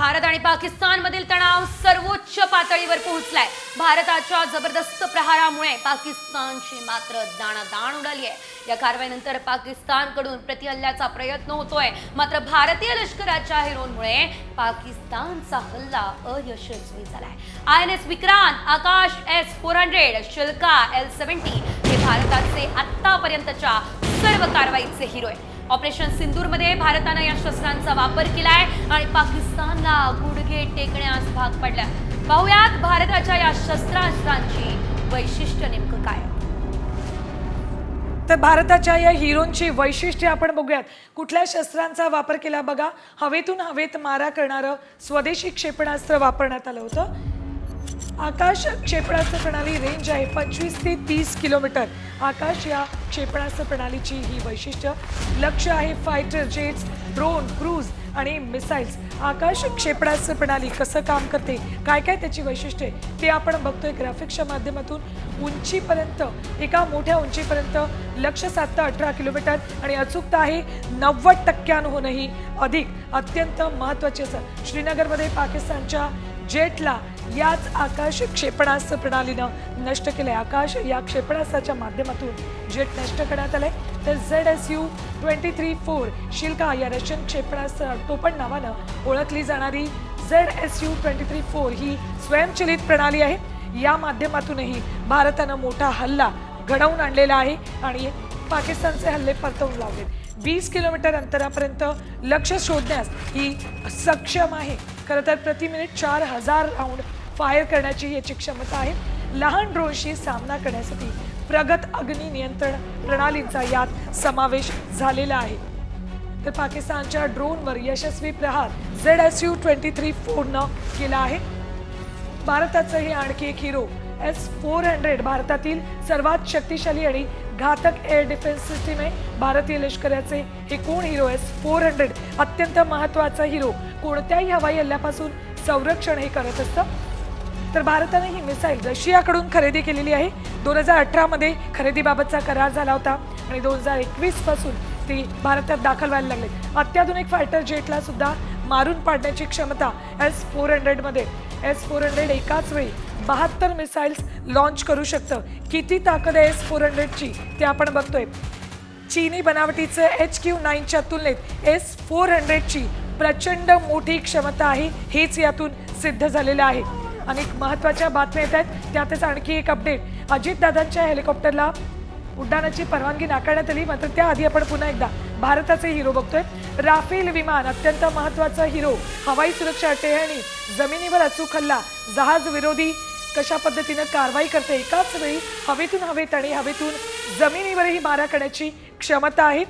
भारत आणि पाकिस्तानमधील तणाव सर्वोच्च पातळीवर पोहोचलाय. भारताच्या जबरदस्त प्रहारामुळे पाकिस्तानची मात्र दाणादाण उडाली आहे. या कारवाईनंतर पाकिस्तानकडून प्रतिहल्ल्याचा प्रयत्न होतोय. मात्र भारतीय लष्कराच्या हिरोनमुळे पाकिस्तानचा हल्ला अयशस्वी झालाय. I N S Vikrant Akash S four hundred Shilka L seventy हे भारताचे आत्तापर्यंतच्या सर्व कारवाईचे हिरो आहे ऑपरेशन सिंदूरमध्ये भारतानं या शस्त्रांचा वापर केला आहे आणि पाकिस्तानला गुडघे टेकण्यास भाग पडला पाहुयात भारताच्या या शस्त्रास्त्रांची वैशिष्ट्य नेमकं काय? तर भारताच्या या हिरोंची वैशिष्ट्ये आपण बघूयात. कुठल्या शस्त्रांचा वापर केला बघा. हवेतून हवेत मारा करणारं स्वदेशी क्षेपणास्त्र वापरण्यात आलं होतं. आकाश क्षेपणास्त्र प्रणाली रेंज आहे पंचवीस ते तीस किलोमीटर. आकाश या क्षेपणास्त्र प्रणालीची ही वैशिष्ट्य. लक्ष आहे फायटर जेट्स ड्रोन क्रूज आणि मिसाईल्स आकाश क्षेपणास्त्र प्रणाली कसं काम करते? काय काय त्याची वैशिष्ट्ये? ते आपण बघतोय ग्राफिक्सच्या माध्यमातून. उंचीपर्यंत एका मोठ्या उंचीपर्यंत लक्ष साधतं अठरा किलोमीटर आणि अचूकता आहे नव्वद टक्क्यांहूनही अधिक. अत्यंत महत्त्वाचे असं. श्रीनगरमध्ये पाकिस्तानच्या जेटला याच आकाश क्षेपणास्त्र प्रणालीनं नष्ट केलंय. आकाश या क्षेपणास्त्राच्या माध्यमातून जेट नष्ट करण्यात आलंय. तर Z S U twenty three four Shilka या रशियन क्षेपणास्त्र टोपण नावानं ओळखली जाणारी Z S U twenty three four ही स्वयंचलित प्रणाली आहे. या माध्यमातूनही भारतानं मोठा हल्ला घडवून आणलेला आहे आणि पाकिस्तानचे हल्ले परतवून लावलेत. वीस किलोमीटर अंतरापर्यंत लक्ष शोधण्यास ही सक्षम आहे. खरं तर प्रति मिनिट चार हजार राऊंड फायर करण्याची याची क्षमता आहे. लहान ड्रोनशी सामना करण्यासाठी प्रगत अग्नी नियंत्रण प्रणालींचा यात समावेश झालेला आहे. तर पाकिस्तानच्या ड्रोनवर यशस्वी प्रहार Z S U twenty three फोरनं केला आहे. भारताचं हे आणखी एक हिरो एस फोर हंड्रेड भारतातील सर्वात शक्तिशाली आणि घातक एअर डिफेन्स सिस्टीम आहे. भारतीय लष्कराचे एकूण हिरो एस फोर हंड्रेड अत्यंत महत्त्वाचा हिरो कोणत्याही हवाई हल्ल्यापासून संरक्षण हे करत असतं. तर भारताने ही मिसाईल रशियाकडून खरेदी केलेली आहे. दोन हजार अठरामध्ये खरेदीबाबतचा करार झाला होता. आणि दोन हजार एकवीसपासून ती भारतात दाखल व्हायला लागले अत्याधुनिक फायटर जेटला सुद्धा मारून पाडण्याची क्षमता एस फोर हंड्रेडमध्ये एस फोर हंड्रेड एकाच वेळी बहात्तर मिसाईल्स लॉन्च करू शकतं. किती ताकद आहे एस फोर हंड्रेडची ते आपण बघतोय. चीनी बनावटीचं एच क्यू नाईनच्या तुलनेत एस फोर हंड्रेडची प्रचंड मोठी क्षमता आहे. हेच यातून सिद्ध झालेलं आहे. अनेक महत्त्वाच्या बातम्या येत आहेत. त्यातच आणखी एक अपडेट अजितदादांच्या हेलिकॉप्टरला उड्डाणाची परवानगी नाकारण्यात आली. मात्र त्याआधी आपण पुन्हा एकदा भारताचे हिरो बघतोय. राफेल विमान अत्यंत महत्त्वाचा हिरो हवाई सुरक्षा टेहळणी जमिनीवर अचूक हल्ला जहाज विरोधी कशा पद्धतीनं कारवाई करते एकाच वेळी हवेतून हवेत आणि हवेतून जमिनीवरही मारा करण्याची क्षमता आहे.